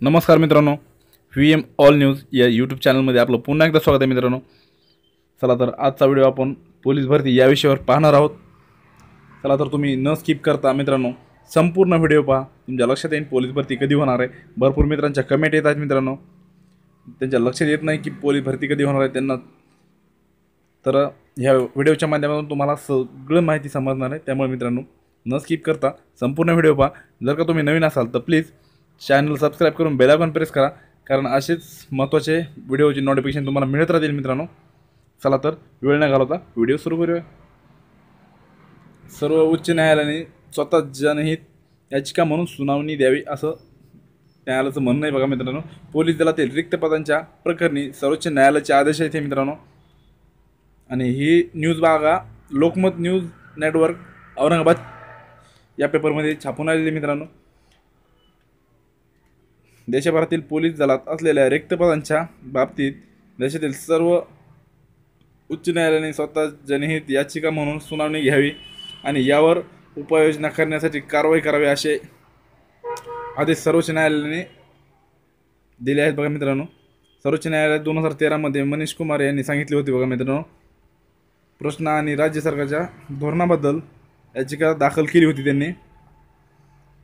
नमस्कार मित्रांनो. V M all news या यूट्यूब चॅनलमध्ये आपलं पुन्हा एकदा स्वागत आहे मित्रांनो. चला तर आजचा व्हिडिओ आपण पोलीस भरती या विषयावर पाहणार आहोत. चला तर तुम्ही न स्किप करता मित्रांनो संपूर्ण व्हिडिओ पहा. तुमच्या लक्षात येईल पोलीस भरती कधी होणार आहे. भरपूर मित्रांच्या कमेंट येत आहेत मित्रांनो. त्यांच्या लक्षात येत नाही की पोलीस भरती कधी होणार आहे त्यांना. तर ह्या व्हिडिओच्या माध्यमातून तुम्हाला सगळं माहिती समजणार आहे. त्यामुळे मित्रांनो न स्किप करता संपूर्ण व्हिडिओ पहा. जर का तुम्ही नवीन असाल तर प्लीज चॅनल सबस्क्राईब करून बेल आयकॉन प्रेस करा. कारण असेच महत्त्वाचे व्हिडिओची नोटिफिकेशन तुम्हाला मिळत राहतील मित्रांनो. चला तर वेळ न घालवता व्हिडिओ सुरू करूया. सर्व उच्च न्यायालयाने स्वतः जनहित याचिका म्हणून सुनावणी द्यावी असं न्यायालयाचं म्हणणं आहे बघा मित्रांनो. पोलीस दलातील रिक्त पदांच्या प्रकरणी सर्वोच्च न्यायालयाचे आदेश आहेत हे मित्रांनो. आणि ही न्यूज बघा लोकमत न्यूज नेटवर्क औरंगाबाद या पेपरमध्ये छापून आलेली मित्रांनो. देशभरातील पोलीस दलात असलेल्या रिक्तपदांच्या बाबतीत देशातील सर्व उच्च न्यायालयाने स्वतः जनहित याचिका म्हणून सुनावणी घ्यावी आणि यावर उपाययोजना करण्यासाठी कारवाई करावी असे आदेश सर्वोच्च न्यायालयाने दिले आहेत बघा मित्रांनो. सर्वोच्च न्यायालयात दोन हजार तेरामध्ये मनीष कुमार यांनी सांगितले होते बघा मित्रांनो. प्रश्न आणि राज्य सरकारच्या धोरणाबद्दल याचिका दाखल केली होती त्यांनी.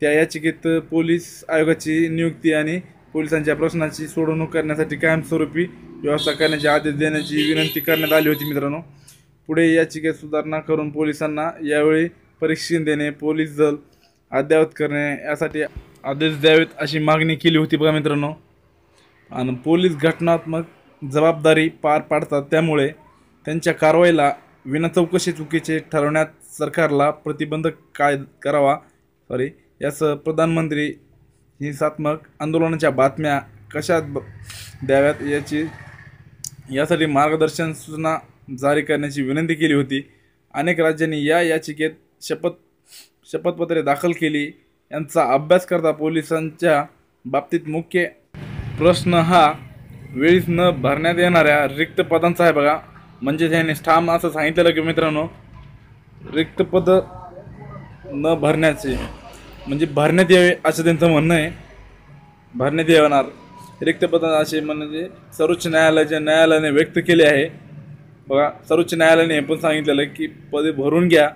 त्या याचिकेत पोलीस आयोगाची नियुक्ती आणि पोलिसांच्या प्रश्नाची सोडवणूक करण्यासाठी कायमस्वरूपी व्यवस्था करण्याचे आदेश देण्याची विनंती करण्यात आली होती मित्रांनो. पुढे याचिकेत सुधारणा करून पोलिसांना यावेळी परीक्षण देणे पोलीस दल अद्ययावत करणे यासाठी आदेश द्यावेत अशी मागणी केली होती बघा मित्रांनो. आणि पोलीस घटनात्मक जबाबदारी पार पाडतात त्यामुळे त्यांच्या कारवाईला विनाचौकशी चुकीचे ठरवण्यात सरकारला प्रतिबंध काय करावा सॉरी यासह प्रधानमंत्री हिंसात्मक आंदोलनाच्या बातम्या कशा ब- द्याव्यात याची यासाठी मार्गदर्शन सूचना जारी करण्याची विनंती केली होती. अनेक राज्यांनी या याचिकेत शपथ शपथपत्रे दाखल केली. यांचा अभ्यास करता पोलिसांच्या बाबतीत मुख्य प्रश्न हा वेळीच न भरण्यात येणाऱ्या रिक्त पदांचा आहे बघा. म्हणजे त्याने ठाम असं सांगितलेलं की मित्रांनो रिक्त पद न भरण्याचे म्हणजे भरण्यात यावे असं त्यांचं म्हणणं आहे. भरण्यात येणार रिक्त पद असे म्हणजे सर्वोच्च न्यायालयाच्या न्यायालयाने व्यक्त केले आहे. बघा सर्वोच्च न्यायालयाने हे पण सांगितलेलं आहे की पदे भरून घ्या.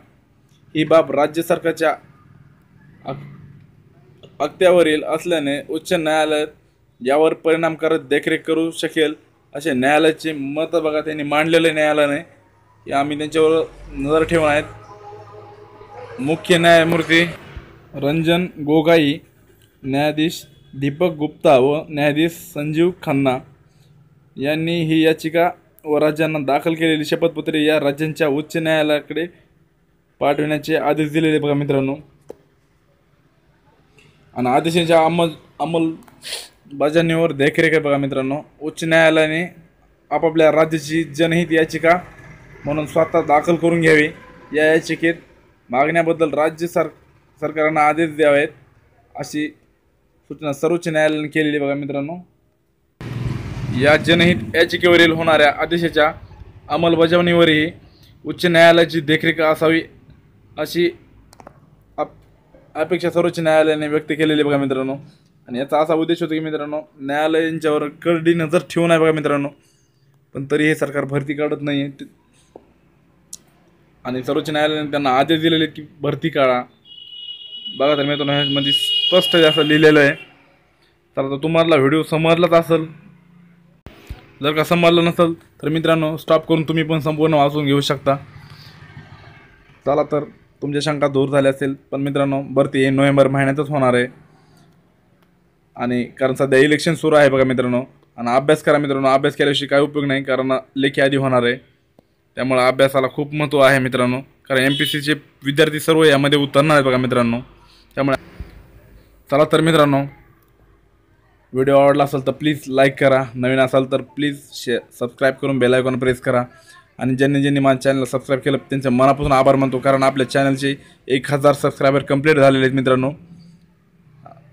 ही बाब राज्य सरकारच्या अक- अखत्यावरील असल्याने उच्च न्यायालयात यावर परिणाम करत देखरेख करू शकेल असे न्यायालयाचे मत बघा त्यांनी मांडलेले न्यायालयाने. हे आम्ही त्यांच्यावर नजर ठेवून आहेत. मुख्य न्यायमूर्ती रंजन गोगाई न्यायाधीश दीपक गुप्ता व न्यायाधीश संजीव खन्ना यांनी ही याचिका व राज्यांना दाखल केलेली शपथपत्रे या राज्यांच्या उच्च न्यायालयाकडे पाठविण्याचे आदेश दिलेले बघा मित्रांनो. आणि आदेशाच्या अंमल अंमलबजावणीवर देखरेख आहे बघा मित्रांनो. उच्च न्यायालयाने आपापल्या राज्याची जनहित याचिका म्हणून स्वतः दाखल करून घ्यावी. या याचिकेत मागण्याबद्दल राज्य सर सरकारांना आदेश द्यावेत अशी सूचना सर्वोच्च न्यायालयाने केलेली बघा मित्रांनो. या जनहित याचिकेवरील होणाऱ्या आदेशाच्या अंमलबजावणीवरही उच्च न्यायालयाची देखरेख असावी अशी अप अपेक्षा सर्वोच्च न्यायालयाने व्यक्त केलेली बघा मित्रांनो. आणि याचा असा उद्देश होतो की मित्रांनो न्यायालयांच्यावर करडी नजर ठेवून आहे बघा मित्रांनो. पण तरी हे सरकार भरती काढत नाही आहे आणि सर्वोच्च न्यायालयाने त्यांना आदेश दिलेले की भरती काढा. बघा तर मित्रांनो ह्यामध्ये स्पष्ट असं लिहिलेलं आहे. तर आता तुम्हाला व्हिडिओ समजलाच असेल. जर का समजलं नसेल तर मित्रांनो स्टॉप करून तुम्ही पण संपूर्ण वाचून घेऊ शकता. चला तर तुमच्या शंका दूर झाल्या असेल पण मित्रांनो भरती हे नोव्हेंबर महिन्यातच होणार आहे. आणि कारण सध्या इलेक्शन सुरू आहे बघा मित्रांनो. आणि अभ्यास करा मित्रांनो अभ्यास केल्याशिवाय काय उपयोग नाही कारण लेखी आधी होणार आहे. त्यामुळे अभ्यासाला खूप महत्त्व आहे मित्रांनो. कारण एम पी सीचे विद्यार्थी सर्व यामध्ये उतरणार आहेत बघा मित्रांनो. त्यामुळे चला तर मित्रांनो व्हिडिओ आवडला असेल तर प्लीज लाईक करा. नवीन असाल तर प्लीज शे सबस्क्राईब करून बेलायकॉन प्रेस करा. आणि ज्यांनी ज्यांनी माझ्या चॅनलला सबस्क्राईब केलं त्यांच्या मनापासून आभार मानतो कारण आपल्या चॅनलचे एक हजार सबस्क्रायबर कंप्लीट झालेले आहेत मित्रांनो.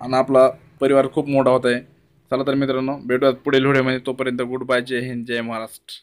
आणि आपला परिवार खूप मोठा होत आहे. चला तर मित्रांनो भेटूयात पुढील व्हिडिओमध्ये तोपर्यंत गुड बाय जय हिंद जय महाराष्ट्र.